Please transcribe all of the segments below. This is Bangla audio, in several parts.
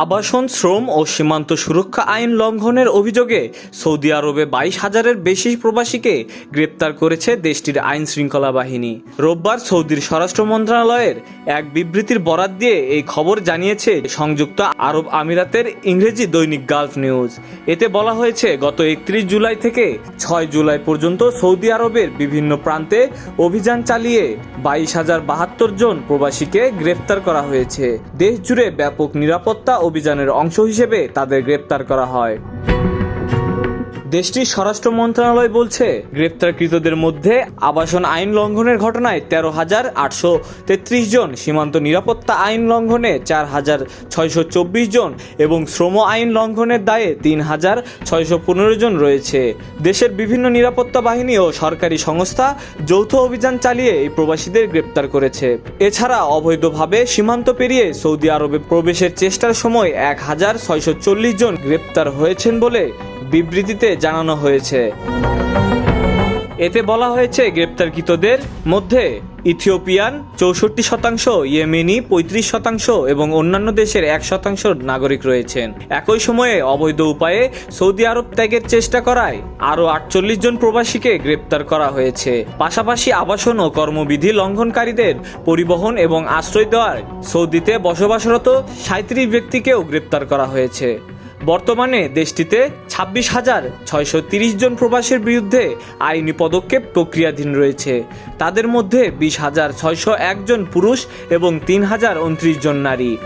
আবাসন, শ্রম ও সীমান্ত সুরক্ষা আইন লঙ্ঘনের অভিযোগে সৌদি আরবে বাইশ হাজারের বেশি প্রবাসীকে গ্রেপ্তার করেছে দেশটির আইন শৃঙ্খলা বাহিনী। রোববার সৌদির স্বরাষ্ট্র মন্ত্রণালয়ের এক বিবৃতির বরাত দিয়ে এই খবর জানিয়েছে সংযুক্ত আরব আমিরাতের ইংরেজি দৈনিক গালফ নিউজ। এতে বলা হয়েছে, গত একত্রিশ জুলাই থেকে ছয় জুলাই পর্যন্ত সৌদি আরবের বিভিন্ন প্রান্তে অভিযান চালিয়ে বাইশ হাজার বাহাত্তর জন প্রবাসীকে গ্রেফতার করা হয়েছে। দেশ জুড়ে ব্যাপক নিরাপত্তা অভিযানের অংশ হিসেবে তাদের গ্রেপ্তার করা হয়। দেশটির স্বরাষ্ট্র মন্ত্রণালয় বলছে, গ্রেপ্তারকৃতদের মধ্যে আবাসন আইন লঙ্ঘনের ঘটনায় তেরো হাজার আটশো তেত্রিশ জন, সীমান্ত নিরাপত্তা আইন লঙ্ঘনে চার হাজার ছয়শো চব্বিশ জন এবং শ্রম আইন লঙ্ঘনের দায়ে তিন হাজার ছয়শো পনেরো জন রয়েছে। দেশের বিভিন্ন নিরাপত্তা বাহিনী ও সরকারি সংস্থা যৌথ অভিযান চালিয়ে এই প্রবাসীদের গ্রেপ্তার করেছে। এছাড়া অবৈধভাবে সীমান্ত পেরিয়ে সৌদি আরবে প্রবেশের চেষ্টার সময় এক হাজার ছয়শো চল্লিশ জন গ্রেপ্তার হয়েছেন বলে বিবৃতিতে জানানো হয়েছে। এতে বলা হয়েছে, গ্রেপ্তারকৃতদের মধ্যে ইথিওপিয়ান চৌষট্টি শতাংশ, ইয়েমেনি পঁয়ত্রিশ শতাংশ এবং অন্যান্য দেশের এক শতাংশ নাগরিক রয়েছেন। একই সময়ে অবৈধ উপায়ে সৌদি আরব ত্যাগের চেষ্টা করায় আরও আটচল্লিশ জন প্রবাসীকে গ্রেপ্তার করা হয়েছে। পাশাপাশি আবাসন ও কর্মবিধি লঙ্ঘনকারীদের পরিবহন এবং আশ্রয় দেওয়ার সৌদিতে বসবাসরত সাঁত্রিশ ব্যক্তিকেও গ্রেপ্তার করা হয়েছে। বর্তমানে দেশটিতে ছাব্বিশ হাজার ছয়শো তিরিশ জন প্রবাসীর বিরুদ্ধে আইনি পদক্ষেপ প্রক্রিয়াধীন রয়েছে। তাদের মধ্যে বিশ হাজার ছয়শো একজন পুরুষ এবং তিন হাজার উনত্রিশ জন নারী।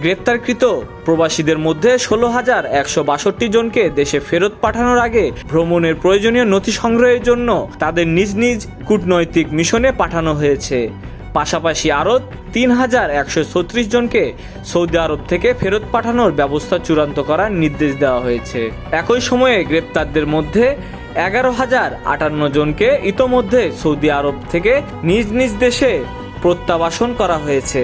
গ্রেপ্তারকৃত প্রবাসীদের মধ্যে ষোলো হাজার একশো বাষট্টি জনকে দেশে ফেরত পাঠানোর আগে ভ্রমণের প্রয়োজনীয় নথি সংগ্রহের জন্য তাদের নিজ নিজ কূটনৈতিক মিশনে পাঠানো হয়েছে। পাশাপাশি আরও তিন হাজার একশো ছত্রিশ জনকে সৌদি আরব থেকে ফেরত পাঠানোর ব্যবস্থা চূড়ান্ত করার নির্দেশ দেওয়া হয়েছে। একই সময়ে গ্রেপ্তারদের মধ্যে এগারো হাজার আটান্ন জনকে ইতোমধ্যে সৌদি আরব থেকে নিজ নিজ দেশে প্রত্যাবাসন করা হয়েছে।